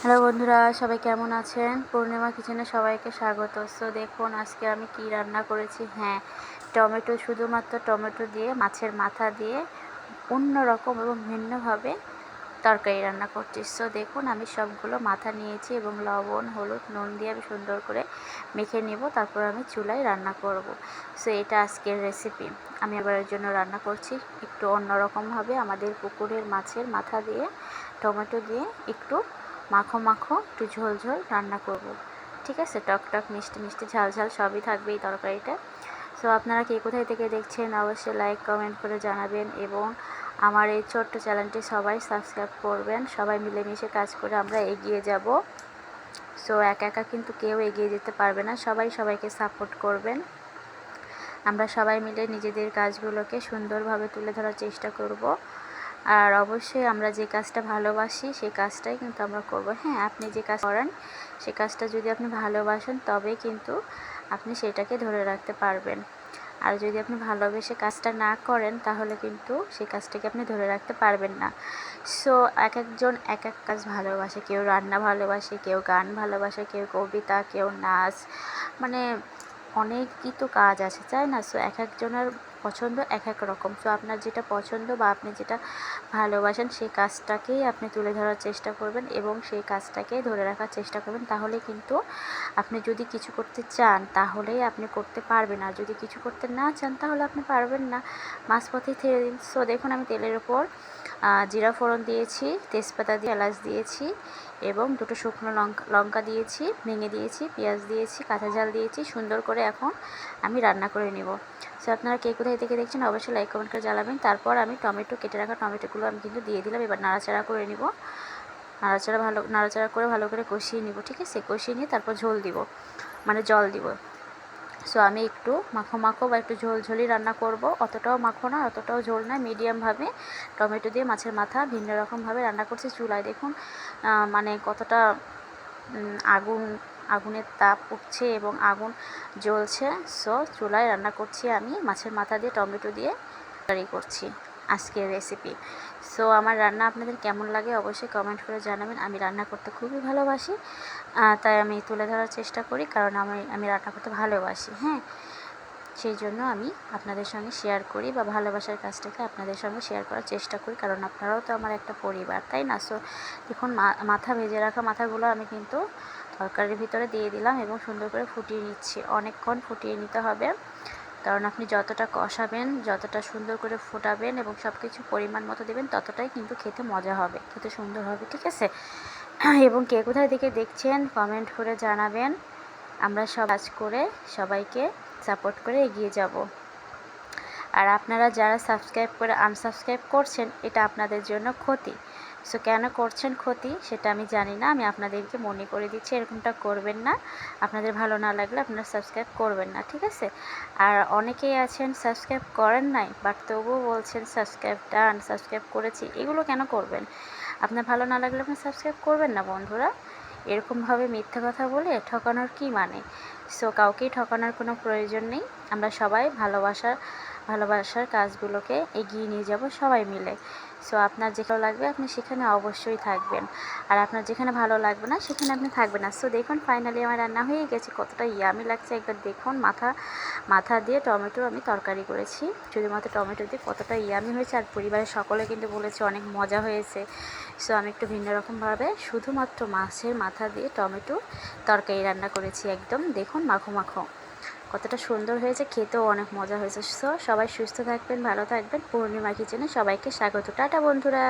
Hello বন্ধুরা, সবাই কেমন আছেন? পূর্ণিমা কিচেনে সবাইকে স্বাগত। সো দেখুন, আজকে আমি কি রান্না করেছি? হ্যাঁ টমেটো শুধুমাত্র টমেটো দিয়ে, মাছের মাথা দিয়ে অন্য রকম এবং ভিন্নভাবে তরকারি রান্না করছি। সো দেখুন, আমি সবগুলো মাথা নিয়েছি এবং লবণ, হলুদ, নুন দিয়ে আমি সুন্দর করে মেখে নেব। তারপর আমি চুলায় রান্না করব। সো এটা আজকের রেসিপি আমি এবারের জন্য রান্না করছি একটু অন্যরকমভাবে। আমাদের পুকুরের মাছের মাথা দিয়ে, টমেটো দিয়ে একটু মাখো মাখো, একটু ঝোল ঝোল, রান্না করব। ঠিক আছে? টক টক, মিষ্টি মিষ্টি, ঝাল ঝাল, সবই থাকবে এই তরকারিটা সো আপনারা কে কোথায় থেকে দেখছেন, অবশ্যই লাইক কমেন্ট করে জানাবেন এবং আমার এই ছোট্ট চ্যানেলটি সবাই সাবস্ক্রাইব করবেন। সবাই মিলেমিশে কাজ করে আমরা এগিয়ে যাব। সো একা একা কিন্তু কেউ এগিয়ে যেতে পারবে না। সবাই সবাইকে সাপোর্ট করবেন। আমরা সবাই মিলে নিজেদের কাজগুলোকে সুন্দরভাবে তুলে ধরার চেষ্টা করব। আর অবশ্যই আমরা যে কাজটা ভালোবাসি সেই কাজটাই কিন্তু আমরা করব। হ্যাঁ আপনি যে কাজ করেন, সে কাজটা যদি আপনি ভালোবাসেন, তবেই কিন্তু আপনি সেটাকে ধরে রাখতে পারবেন। আর যদি আপনি ভালোবেসে কাজটা না করেন, তাহলে কিন্তু সেই কাজটাকে আপনি ধরে রাখতে পারবেন না। সো এক একজন এক এক কাজ ভালোবাসে। কেউ রান্না ভালোবাসে, কেউ গান ভালোবাসে, কেউ কবিতা, কেউ নাচ। মানে অনেকই তো কাজ আছে, তাই না? সো এক একজনের পছন্দ এক এক রকম। সো আপনার যেটা পছন্দ বা আপনি যেটা ভালোবাসেন সেই কাজটাকেই আপনি তুলে ধরার চেষ্টা করবেন এবং সেই কাজটাকে ধরে রাখার চেষ্টা করবেন। তাহলে কিন্তু আপনি যদি কিছু করতে চান, তাহলেই আপনি করতে পারবেন। আর যদি কিছু করতে না চান, তাহলে আপনি পারবেন না। মাঝপথেই ছেড়ে দিন। সো দেখুন, আমি তেলের ওপর জিরা ফোড়ন দিয়েছি, তেজপাতা দিয়ে এলাচ দিয়েছি এবং দুটো শুকনো লঙ্কা লঙ্কা দিয়েছি, ভেঙে দিয়েছি, পেঁয়াজ দিয়েছি, কাঁচা ঝাল দিয়েছি। সুন্দর করে এখন আমি রান্না করে নেব। সো আপনারা কে কোথায় থেকে দেখছেন অবশ্যই লাইক কমেন্ট করে জ্বালাবেন তারপর আমি টমেটো কেটে রাখা টমেটোগুলো আমি কিন্তু দিয়ে দিলাম। এবার নাড়াচাড়া করে নিব। নাড়াচাড়া ভালো, নাড়াচাড়া করে ভালো করে কষিয়ে নিব, ঠিক আছে? কষিয়ে নিয়ে তারপর ঝোল দিব মানে জল দিব। সো আমি একটু মাখো মাখো বা একটু ঝোল ঝোলই রান্না করব। অতটাও মাখো না, অতটাও ঝোল না মিডিয়ামভাবে টমেটো দিয়ে মাছের মাথা ভিন্ন রকমভাবে রান্না করছি। চুলায় দেখুন মানে কতটা আগুন আগুনের তাপ উঠছে এবং আগুন জ্বলছে। সো চুলায় রান্না করছি আমি। মাছের মাথা দিয়ে, টমেটো দিয়ে তৈরি করছি আজকের রেসিপি সো আমার রান্না আপনাদের কেমন লাগে অবশ্যই কমেন্ট করে জানাবেন। আমি রান্না করতে খুবই ভালোবাসি। তাই আমি তুলে ধরার চেষ্টা করি, কারণ আমি আমি রান্না করতে ভালোবাসি হ্যাঁ? সেই জন্য আমি আপনাদের সঙ্গে শেয়ার করি বা ভালোবাসার কাজটাকে আপনাদের সঙ্গে শেয়ার করার চেষ্টা করি। কারণ আপনারাও তো আমার একটা পরিবার, তাই না? সো দেখুন মাথা ভেজে রাখা মাথাগুলো আমি কিন্তু তরকারির ভিতরে দিয়ে দিলাম এবং সুন্দর করে ফুটিয়ে নিচ্ছি। অনেকক্ষণ ফুটিয়ে নিতে হবে। কারণ আপনি যতটা কষাবেন, যতটা সুন্দর করে ফোটাবেন এবং সব কিছু পরিমাণ মতো দেবেন, ততটাই কিন্তু খেতে মজা হবে, খেতে সুন্দর হবে, ঠিক আছে? এবং কে কোথায় থেকে দেখছেন কমেন্ট করে জানাবেন। আমরা সব কাজ করে সবাইকে সাপোর্ট করে এগিয়ে যাব। আর আপনারা যারা সাবস্ক্রাইব করে আনসাবস্ক্রাইব করছেন, এটা আপনাদের জন্য ক্ষতি। সো, কেন করছেন ক্ষতি সেটা আমি জানি না, আমি আপনাদেরকে মনে করে দিচ্ছি, এরকমটা করবেন না। আপনাদের ভালো না লাগলে আপনারা সাবস্ক্রাইব করবেন না, ঠিক আছে? আর অনেকেই আছেন, সাবস্ক্রাইব করেন নাই, বাট তবুও বলছেন, সাবস্ক্রাইব ডান সাবস্ক্রাইব করেছি। এগুলো কেন করবেন? আপনার ভালো না লাগলে আপনি সাবস্ক্রাইব করবেন না, বন্ধুরা। এরকমভাবে মিথ্যা কথা বলে ঠকানোর কি মানে? সো কাউকেই ঠকানোর কোনো প্রয়োজন নেই। আমরা সবাই ভালোবাসার ভালোবাসার কাজগুলোকে এগিয়ে নিয়ে যাব সবাই মিলে। সো আপনার যেখানে লাগবে, আপনি সেখানে অবশ্যই থাকবেন। আর আপনার যেখানে ভালো লাগবে না, সেখানে আপনি থাকবেন না। সো দেখুন ফাইনালি আমার রান্না হয়ে গেছে। কতটা ইয়ামি লাগছে। একবার দেখুন, মাথা মাথা দিয়ে টমেটো আমি তরকারি করেছি। শুধুমাত্র টমেটো দিয়ে কতটা ইয়ামি হয়েছে। আর পরিবারের সকলে কিন্তু বলেছে, অনেক মজা হয়েছে। সো আমি একটু ভিন্ন রকমভাবে শুধুমাত্র মাছের মাথা দিয়ে টমেটো তরকারি রান্না করেছি একদম। দেখুন, মাখো মাখো। কতটা সুন্দর হয়েছে, খেতেও অনেক মজা হয়েছে। সো সবাই সুস্থ থাকবেন, ভালো থাকবেন। পূর্ণিমা কিচেনে সবাইকে স্বাগত। টাটা, বন্ধুরা।